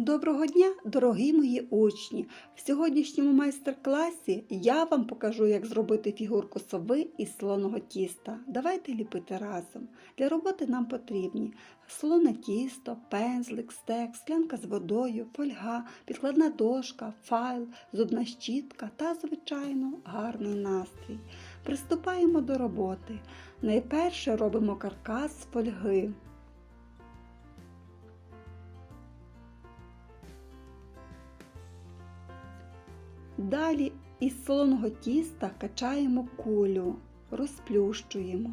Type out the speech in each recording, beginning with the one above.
Доброго дня, дорогі мої учні! В сьогоднішньому майстер-класі я вам покажу, як зробити фігурку сови із слоного тіста. Давайте ліпити разом. Для роботи нам потрібні слоне тісто, пензлик, стек, склянка з водою, фольга, підкладна дошка, файл, зубна щітка та, звичайно, гарний настрій. Приступаємо до роботи. Найперше робимо каркас з фольги. Далі із солоного тіста качаємо кулю, розплющуємо.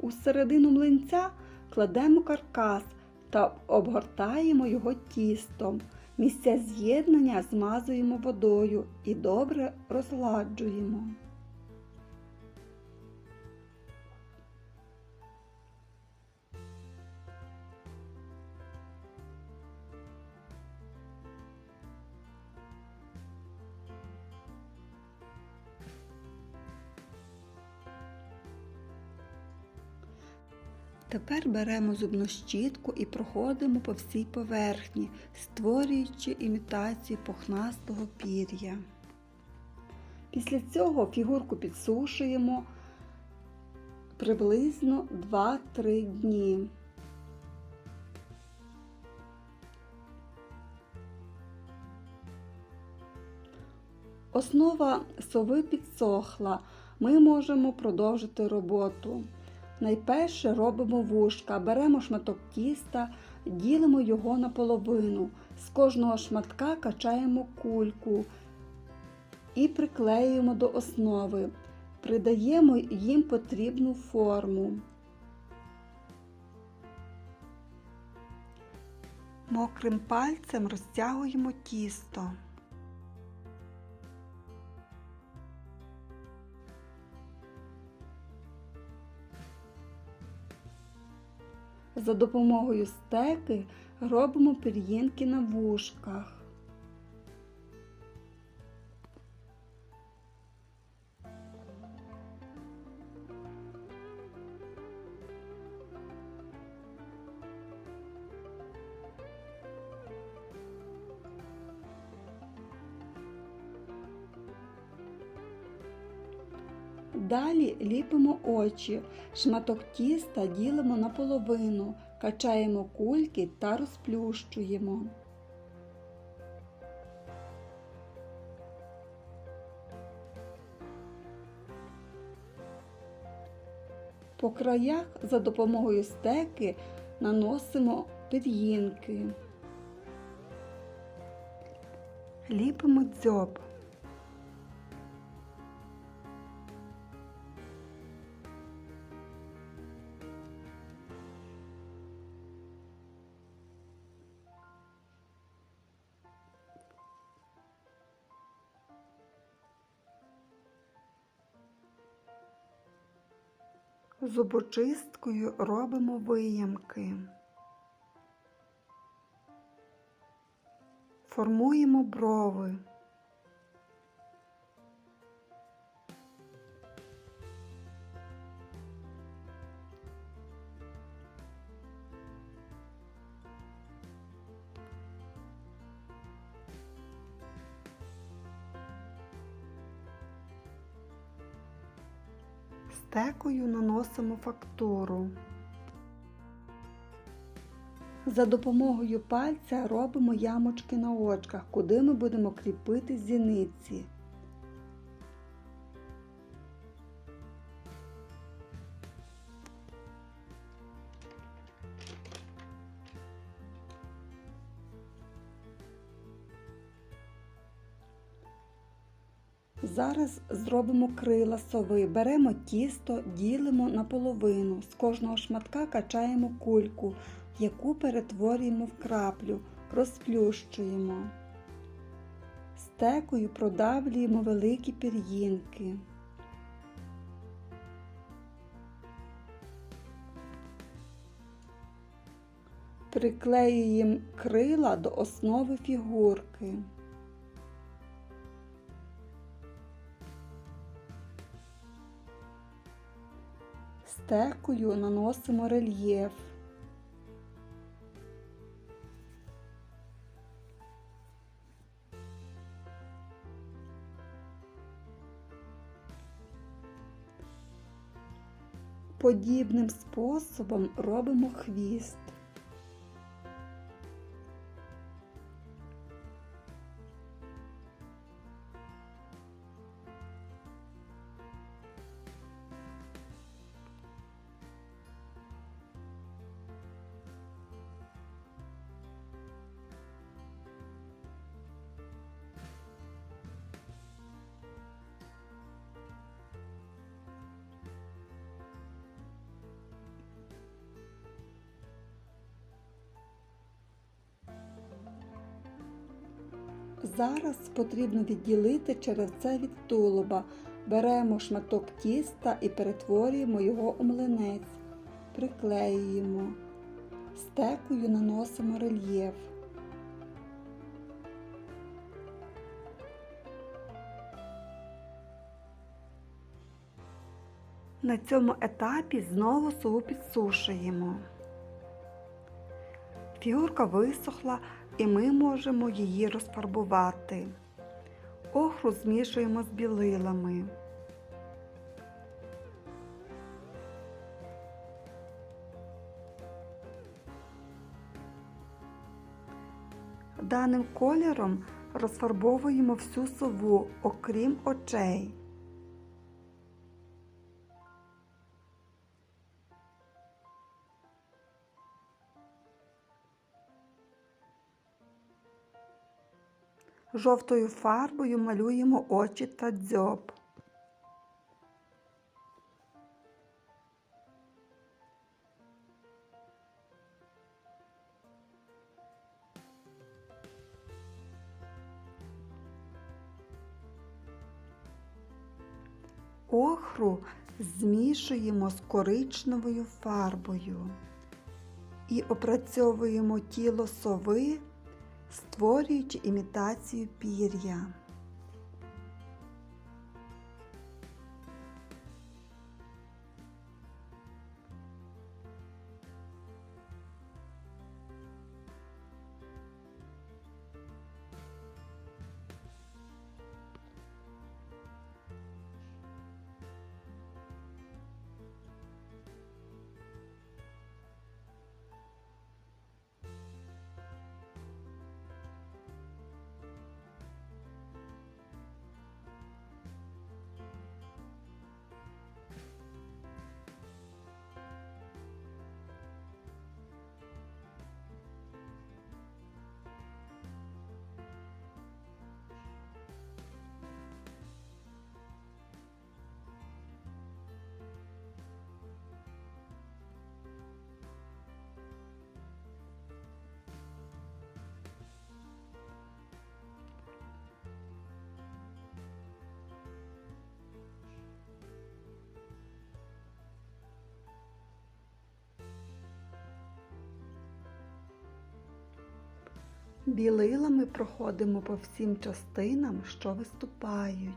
У середину млинця кладемо каркас та обгортаємо його тістом. Місця з'єднання змазуємо водою і добре розгладжуємо. Тепер беремо зубну щітку і проходимо по всій поверхні, створюючи імітацію пухнастого пір'я. Після цього фігурку підсушуємо приблизно 2-3 дні. Основа сови підсохла. Ми можемо продовжити роботу. Найперше робимо вушка, беремо шматок тіста, ділимо його на половину. З кожного шматка качаємо кульку і приклеюємо до основи. Придаємо їм потрібну форму. Мокрим пальцем розтягуємо тісто. За допомогою стеки робимо пір'їнки на вушках. Далі ліпимо очі, шматок тіста ділимо на половину, качаємо кульки та розплющуємо. По краях за допомогою стеки наносимо пір'їнки. Ліпимо дзьоб. Зубочисткою робимо виямки. Формуємо брови. Стекою наносимо фактуру. За допомогою пальця робимо ямочки на очках, куди ми будемо кріпити зіниці. Зараз зробимо крила сови. Беремо тісто, ділимо на половину. З кожного шматка качаємо кульку, яку перетворюємо в краплю, розплющуємо. Стекою продавлюємо великі пір'їнки. Приклеюємо крила до основи фігурки. Стекою наносимо рельєф. Подібним способом робимо хвіст. Зараз потрібно відділити черевце від тулуба. Беремо шматок тіста і перетворюємо його у млинець. Приклеюємо. Стекою наносимо рельєф. На цьому етапі знову сову підсушуємо. Фігурка висохла і ми можемо її розфарбувати. Охру змішуємо з білилами. Даним кольором розфарбовуємо всю сову, окрім очей. Жовтою фарбою малюємо очі та дзьоб. Охру змішуємо з коричневою фарбою і опрацьовуємо тіло сови створюючи імітацію пір'я. Білилами проходимо по всім частинам, що виступають.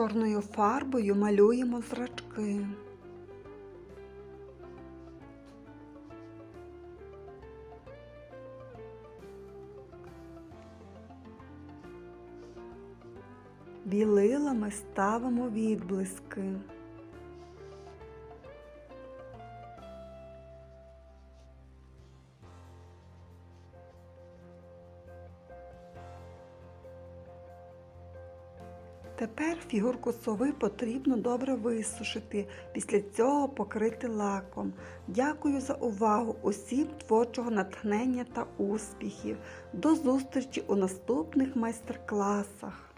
Чорною фарбою малюємо зрачки. Білилами ставимо відблиски. Тепер фігурку сови потрібно добре висушити, після цього покрити лаком. Дякую за увагу, усім творчого натхнення та успіхів. До зустрічі у наступних майстер-класах!